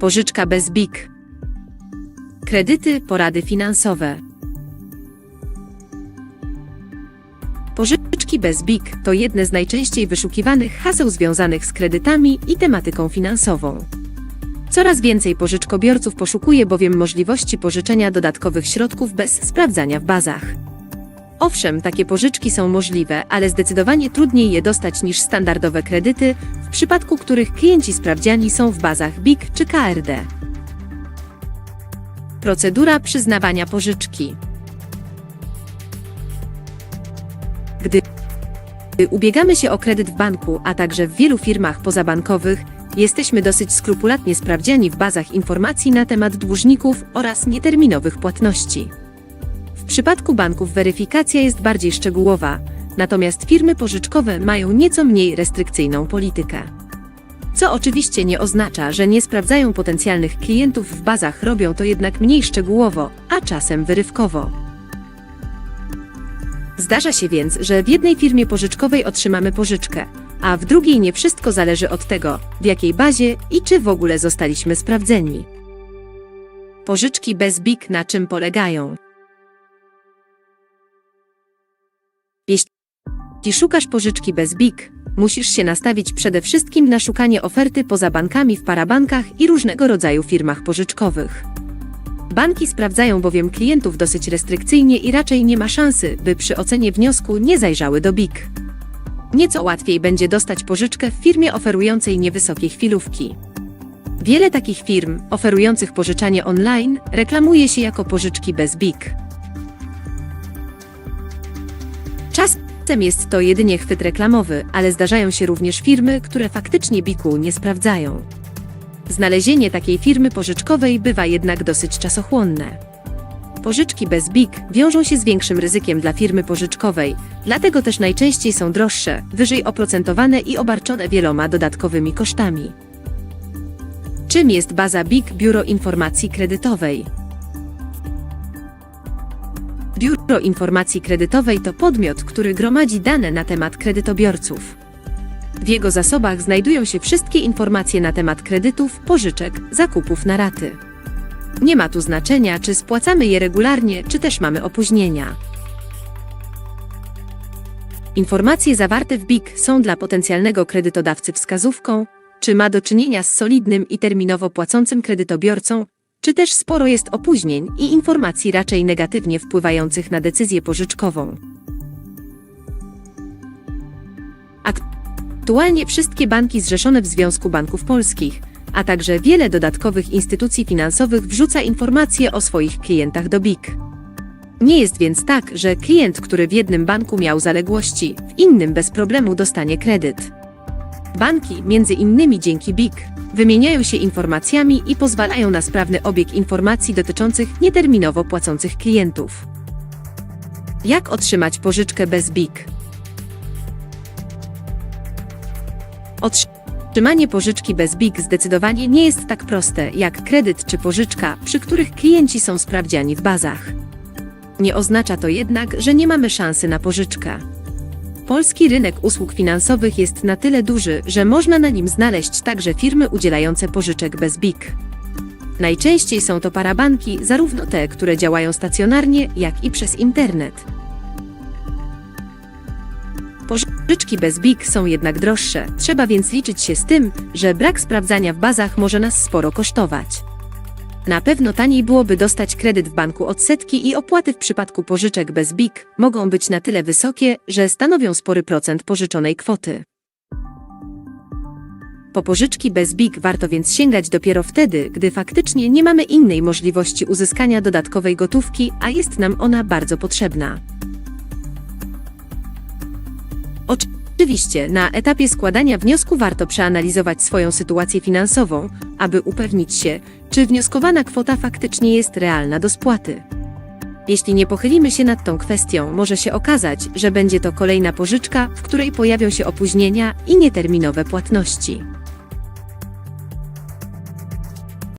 Pożyczka bez BIK. Kredyty, porady finansowe. Pożyczki bez BIK to jedne z najczęściej wyszukiwanych haseł związanych z kredytami i tematyką finansową. Coraz więcej pożyczkobiorców poszukuje bowiem możliwości pożyczenia dodatkowych środków bez sprawdzania w bazach. Owszem, takie pożyczki są możliwe, ale zdecydowanie trudniej je dostać niż standardowe kredyty, w przypadku których klienci sprawdziani są w bazach BIK czy KRD. Procedura przyznawania pożyczki. Gdy ubiegamy się o kredyt w banku, a także w wielu firmach pozabankowych, jesteśmy dosyć skrupulatnie sprawdziani w bazach informacji na temat dłużników oraz nieterminowych płatności. W przypadku banków weryfikacja jest bardziej szczegółowa, natomiast firmy pożyczkowe mają nieco mniej restrykcyjną politykę. Co oczywiście nie oznacza, że nie sprawdzają potencjalnych klientów w bazach, robią to jednak mniej szczegółowo, a czasem wyrywkowo. Zdarza się więc, że w jednej firmie pożyczkowej otrzymamy pożyczkę, a w drugiej nie wszystko zależy od tego, w jakiej bazie i czy w ogóle zostaliśmy sprawdzeni. Pożyczki bez BIK na czym polegają? Jeśli szukasz pożyczki bez BIK, musisz się nastawić przede wszystkim na szukanie oferty poza bankami w parabankach i różnego rodzaju firmach pożyczkowych. Banki sprawdzają bowiem klientów dosyć restrykcyjnie i raczej nie ma szansy, by przy ocenie wniosku nie zajrzały do BIK. Nieco łatwiej będzie dostać pożyczkę w firmie oferującej niewysokie chwilówki. Wiele takich firm, oferujących pożyczanie online, reklamuje się jako pożyczki bez BIK. Czasem jest to jedynie chwyt reklamowy, ale zdarzają się również firmy, które faktycznie BIK-u nie sprawdzają. Znalezienie takiej firmy pożyczkowej bywa jednak dosyć czasochłonne. Pożyczki bez BIK wiążą się z większym ryzykiem dla firmy pożyczkowej, dlatego też najczęściej są droższe, wyżej oprocentowane i obarczone wieloma dodatkowymi kosztami. Czym jest baza BIK Biuro Informacji Kredytowej? Biuro Informacji Kredytowej to podmiot, który gromadzi dane na temat kredytobiorców. W jego zasobach znajdują się wszystkie informacje na temat kredytów, pożyczek, zakupów na raty. Nie ma tu znaczenia, czy spłacamy je regularnie, czy też mamy opóźnienia. Informacje zawarte w BIK są dla potencjalnego kredytodawcy wskazówką, czy ma do czynienia z solidnym i terminowo płacącym kredytobiorcą, czy też sporo jest opóźnień i informacji raczej negatywnie wpływających na decyzję pożyczkową. Aktualnie wszystkie banki zrzeszone w Związku Banków Polskich, a także wiele dodatkowych instytucji finansowych wrzuca informacje o swoich klientach do BIK. Nie jest więc tak, że klient, który w jednym banku miał zaległości, w innym bez problemu dostanie kredyt. Banki, między innymi dzięki BIK, wymieniają się informacjami i pozwalają na sprawny obieg informacji dotyczących nieterminowo płacących klientów. Jak otrzymać pożyczkę bez BIK? Otrzymanie pożyczki bez BIK zdecydowanie nie jest tak proste jak kredyt czy pożyczka, przy których klienci są sprawdziani w bazach. Nie oznacza to jednak, że nie mamy szansy na pożyczkę. Polski rynek usług finansowych jest na tyle duży, że można na nim znaleźć także firmy udzielające pożyczek bez BIK. Najczęściej są to parabanki, zarówno te, które działają stacjonarnie, jak i przez internet. Pożyczki bez BIK są jednak droższe, trzeba więc liczyć się z tym, że brak sprawdzania w bazach może nas sporo kosztować. Na pewno taniej byłoby dostać kredyt w banku odsetki i opłaty w przypadku pożyczek bez BIK mogą być na tyle wysokie, że stanowią spory procent pożyczonej kwoty. Po pożyczki bez BIK warto więc sięgać dopiero wtedy, gdy faktycznie nie mamy innej możliwości uzyskania dodatkowej gotówki, a jest nam ona bardzo potrzebna. Oczywiście, na etapie składania wniosku warto przeanalizować swoją sytuację finansową, aby upewnić się, czy wnioskowana kwota faktycznie jest realna do spłaty. Jeśli nie pochylimy się nad tą kwestią, może się okazać, że będzie to kolejna pożyczka, w której pojawią się opóźnienia i nieterminowe płatności.